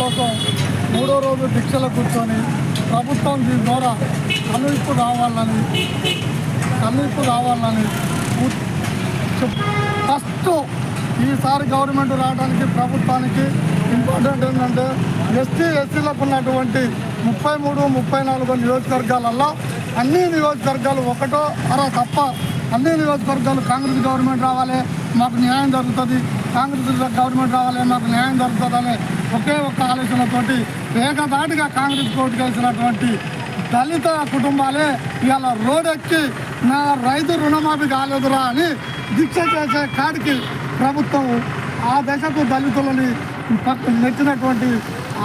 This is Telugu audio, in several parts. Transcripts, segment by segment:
కోసం మూడో రోజు దీక్షలు కూర్చొని ప్రభుత్వం దీని ద్వారా కనువిప్పు రావాలని కనువిప్పు రావాలని ఫస్ట్ ఈసారి గవర్నమెంట్ రావడానికి ప్రభుత్వానికి ఇంపార్టెంట్ ఏంటంటే ఎస్టీ ఎస్సీలకు ఉన్నటువంటి ముప్పై మూడు ముప్పై నాలుగు నియోజకవర్గాలల్లో అన్ని నియోజకవర్గాలు ఒకటో అర తప్ప అన్ని నియోజకవర్గాలు కాంగ్రెస్ గవర్నమెంట్ రావాలి. మాకు న్యాయం జరుగుతుంది. కాంగ్రెస్ గవర్నమెంట్ రావాలి మాకు న్యాయం దొరుకుతుందని ఒకే ఒక్క ఆలోచనతోటి ఏకదాటిగా కాంగ్రెస్ కోర్టుకు వేసినటువంటి దళిత కుటుంబాలే ఇవాళ రోడెక్కి నా రైతు రుణమాఫీ కాలేదురా అని దీక్ష చేసే కాడికి ప్రభుత్వం ఆ దశకు దళితులని నెచ్చినటువంటి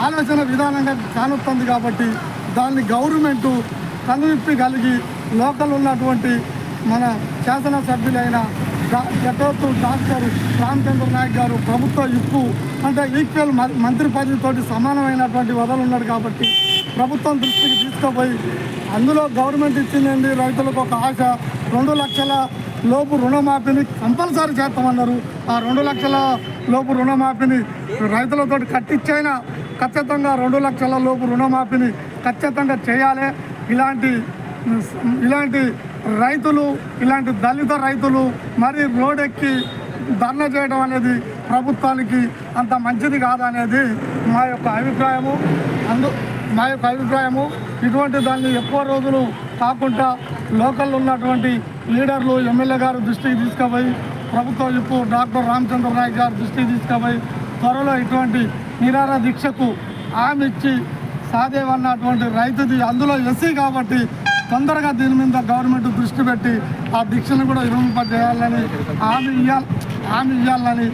ఆలోచన విధానంగా కానుస్తుంది కాబట్టి దాన్ని గవర్నమెంటు కనువిప్పి కలిగి లోకల్ ఉన్నటువంటి మన శాసనసభ్యులైన గతోత్తు డాక్టర్ రామచంద్ర నాయక్ గారు ప్రభుత్వ ఇప్పు అంటే ఈక్వల్ మంత్రి పదవితోటి సమానమైనటువంటి వదలు ఉన్నాడు కాబట్టి ప్రభుత్వం దృష్టికి తీసుకుపోయి అందులో గవర్నమెంట్ ఇచ్చిందండి రైతులకు ఒక ఆశ రెండు లక్షల లోపు రుణమాఫీని కంపల్సరీ చేస్తామన్నారు. ఆ రెండు లక్షల లోపు రుణమాఫీని రైతులతో కట్టించైనా ఖచ్చితంగా రెండు లక్షల లోపు రుణమాఫీని ఖచ్చితంగా చేయాలి. ఇలాంటి ఇలాంటి రైతులు ఇలాంటి దళిత రైతులు మరి రోడెక్కి ధర్నా చేయడం అనేది ప్రభుత్వానికి అంత మంచిది కాదనేది మా యొక్క అభిప్రాయము. అందు మా యొక్క అభిప్రాయము. ఇటువంటి దాన్ని ఎక్కువ రోజులు కాకుండా లోకల్లో ఉన్నటువంటి లీడర్లు ఎమ్మెల్యే గారు దృష్టికి తీసుకుపోయి ప్రభుత్వ విప్పు డాక్టర్ రామచంద్ర నాయక్ గారు దృష్టికి తీసుకుపోయి త్వరలో ఇటువంటి నిరార దీక్షకు హామీ ఇచ్చి సాదేవన్నటువంటి రైతుది అందులో ఎస్సీ కాబట్టి తొందరగా దీని మీద గవర్నమెంట్ దృష్టి పెట్టి ఆ దీక్షను కూడా విరమింపజేయాలని హామీ ఇవ్వాలి హామీ ఇవ్వాలని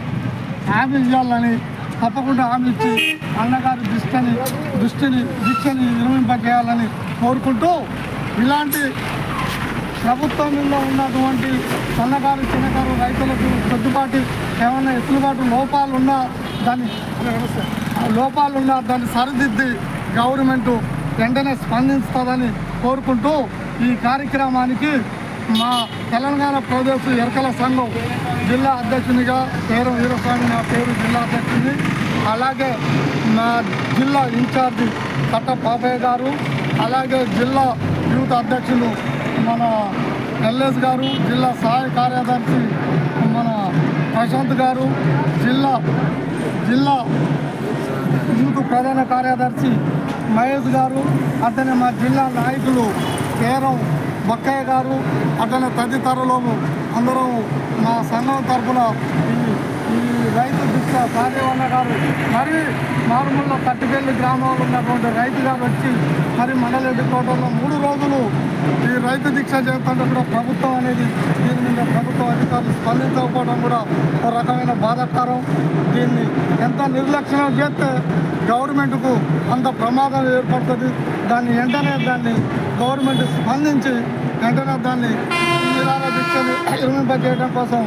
హామీ ఇవ్వాలని తప్పకుండా హామీ ఇచ్చి అన్నగారి దృష్టిని దృష్టిని దీక్షని విరమింపజేయాలని కోరుకుంటూ ఇలాంటి ప్రభుత్వం మీద ఉన్నటువంటి సన్నకారు చిన్నకారు రైతులకు కొద్దిపాటి ఏమైనా ఎత్తులుబాటు లోపాలు ఉన్నా దాన్ని లోపాలు ఉన్నా దాన్ని సరిదిద్ది గవర్నమెంటు వెంటనే స్పందిస్తుందని కోరుకుంటూ ఈ కార్యక్రమానికి మా తెలంగాణ ప్రదేశ్ ఎరకల సంఘం జిల్లా అధ్యక్షునిగా పేరు వీరస్వామి నా పేరు జిల్లా అధ్యక్షుని అలాగే మా జిల్లా ఇన్ఛార్జి కట్ట పాపయ్య గారు అలాగే జిల్లా యూత్ అధ్యక్షులు మన ఎల్ఎస్ గారు జిల్లా సహాయ కార్యదర్శి మన ప్రశాంత్ గారు జిల్లా జిల్లా యూత్ ప్రధాన కార్యదర్శి మహేష్ గారు అతని మా జిల్లా నాయకులు కేరం బక్కయ్య గారు అతని తదితరులు అందరం మా సంఘం తరఫున ఈ ఈ రైతు దీక్ష సాదేవన్న గారు మరి మారుమూల కట్టిపల్లి గ్రామంలో ఉన్నటువంటి రైతు గారు వచ్చి మరి మండలెడ్డి కోటలో మూడు రోజులు ఈ రైతు దీక్ష చేస్తుంటే కూడా ప్రభుత్వం అనేది దీని మీద ప్రభుత్వం అధికారులు స్పందించకపోవడం కూడా ఒక రకమైన బాధాకరం. దీన్ని ఎంత నిర్లక్ష్యం చేస్తే గవర్నమెంట్కు అంత ప్రమాదం ఏర్పడుతుంది? దాన్ని వెంటనే దాన్ని గవర్నమెంట్ స్పందించి వెంటనే దాన్ని నిరాల దీక్షలు నిర్మింపజేయడం కోసం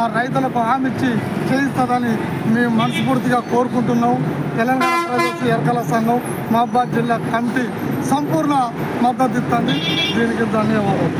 ఆ రైతులకు హామీ ఇచ్చి చేయిస్తుందని మేము మనస్ఫూర్తిగా కోరుకుంటున్నాం. తెలంగాణ ప్రదేశ్ ఎరకల సంఘం మహబాద్ జిల్లా కమిటీ సంపూర్ణ మద్దతు ఇస్తుంది. దీనికి ధన్యవాదాలు.